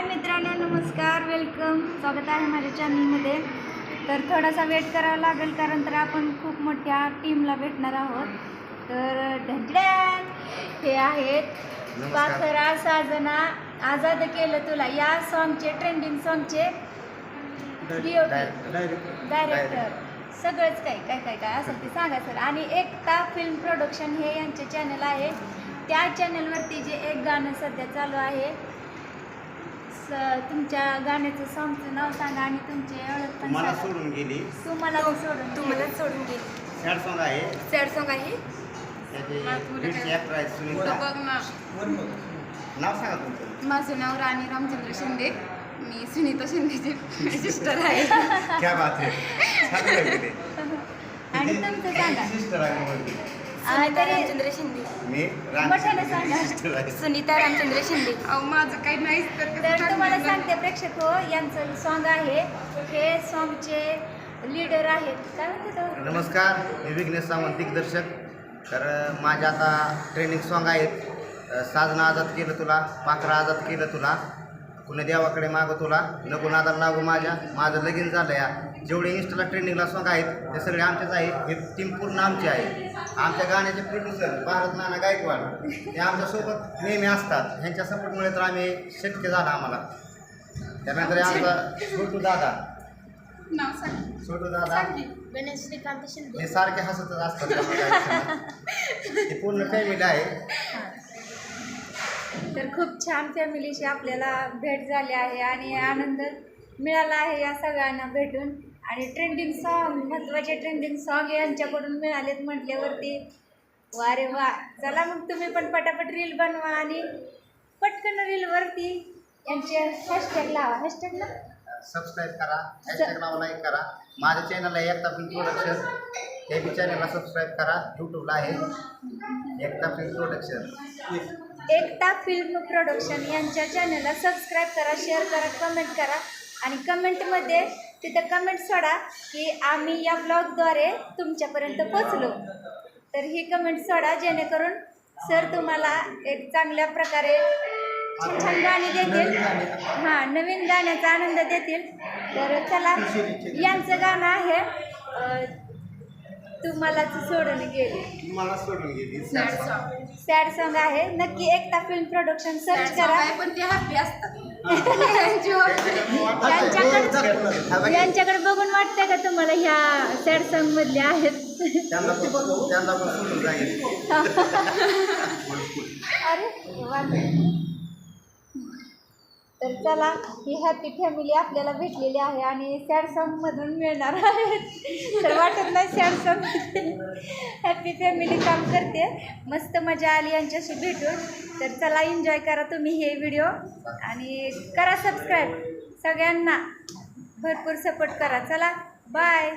हाय मित्रांनो नमस्कार वेलकम स्वागत आहे माझ्या चॅनलमध्ये तर थोडासा वेट करावा लागेल कारण तर आपण खूप मोठ्या टीमला भेटणार आहोत. तर ढडड्यान हे आहेत. पाखरा साजना. आझाद केलं तुला. या सॉन्गचे ट्रेंडिंग सॉन्गचे डायरेक्टर सगळंच काही काय काय काय असेल ते सांगा सर. आणि एकता फिल्म प्रोडक्शन हे यांचे चॅनल आहे. त्या चॅनलवरती जे एक गाणं सध्या चालू आहे तुमच्या गाण्याचं सॉंगचं नाव सांगा आणि तुमचे ओळख पण मला सांगा. सोडून गेली. तुम्हाला सोडून तू मला सोडून गेली. सॅड सॉंग आहे. सॅड सॉंग आहे? त्याचे तुला काय- सुनीता बघ ना. नाव सांगा तुमचं. माझं नाव राणी रामचंद्र शिंदे. मी सुनीता शिंदेची सिस्टर आहे. क्या बात आहे. छान आहे ते. आणि तुमचं सांगा. सिस्टर आहे मुलगी. सुनीता तरी रामचंद्र शिंदे. मी मोठ्याने सांगा. सिस्टर आहे. सुनीता रामचंद्र शिंदे. अहो माझं काही नाही तर तुम्हाला सांगते प्रेक्षक हो यांचं सॉन्ग आहे. हे सॉन्गचे लीडर आहेत. काय म्हणते तो? नमस्कार मी विघ्नेश सावंत दिग्दर्शक. तर अं, माझे आता ट्रेनिंग सॉन्ग आहेत. अं, साधना आजाद केलं तुला पाखरा आजाद केलं तुला. कुणी देवाकडे मागं तुला? नको नादाला लागू माझ्या. माझं लगीन झालं या. जेवढे इन्स्टाला ट्रेंडिंगला सॉन्ग आहेत ते सगळे आमचेच आहेत. हे टीम पूर्ण आमची आहे आमच्या गाण्याचे प्रोड्युसर भारत नाना गायकवाड ते आमच्यासोबत नेहमी असतात. ह्यांच्या सपोर्टमुळे तर आम्ही शक्य झालं आम्हाला. त्यानंतर आमचा छोटू दादा. सांग. छोटू दादा. हे सारखे हसतच असतात. हे पूर्ण फॅमिली आहे. तर खूप छान फॅमिलीशी आपल्याला भेट झाली आहे आणि आनंद मिळाला आहे या सगळ्यांना भेटून. आणि ट्रेंडिंग सॉन्ग महत्त्वाचे ट्रेंडिंग सॉन्ग यांच्याकडून मिळालेत म्हटल्यावरती वा रे वा. चला मग तुम्ही पण पटापट रील बनवा आणि पटकन रीलवरती यांचे हॅशटॅग लावा. हॅशटॅग ना सबस्क्राईब करा हॅशटॅग नाव लाईक करा. माझ्या चॅनल आहे एकता फिल्म प्रोडक्शन हे बी चॅनलला सबस्क्राईब करा. यूट्यूबला आहे Ekta film production Ekta film production यांच्या चॅनलला सबस्क्राईब करा शेअर करा कमेंट करा. आणि कमेंटमध्ये तिथं कमेंट सोडा की आम्ही या ब्लॉगद्वारे तुमच्यापर्यंत पोचलो तर ही कमेंट सोडा जेणेकरून सर तुम्हाला एक चांगल्या प्रकारे छान छान गाणी देतील. हां नवीन गाण्याचा आनंद देतील. तर चला यांचं गाणं आहे तू मलाच सोडून गेली. मला सोडून गेली. सॅड सॉंग सॅड सॉन्ग आहे. नक्की एकता फिल्म प्रोडक्शन सर्च करा. पण ते हॅपी असतात. यांच्याकडे यांच्याकडे बघून वाटतंय का तुम्हाला ह्या सॅड सॉन्ग मधले आहेत? त्यांना पण त्यांना पण सोडून जाईल. अरे वा. तर चला ही हॅपी फॅमिली आपल्याला भेटलेली आहे आणि सॅड सॉन्ग मिळणार आहे तर वाटत नाही सॅड सॉन्ग हॅपी फॅमिली काम करते. मस्त मजा आली यांच्याशी भेटून. तर चला एन्जॉय करा तुम्ही हे व्हिडिओ आणि करा सबस्क्राईब सगळ्यांना भरपूर सपोर्ट करा. चला बाय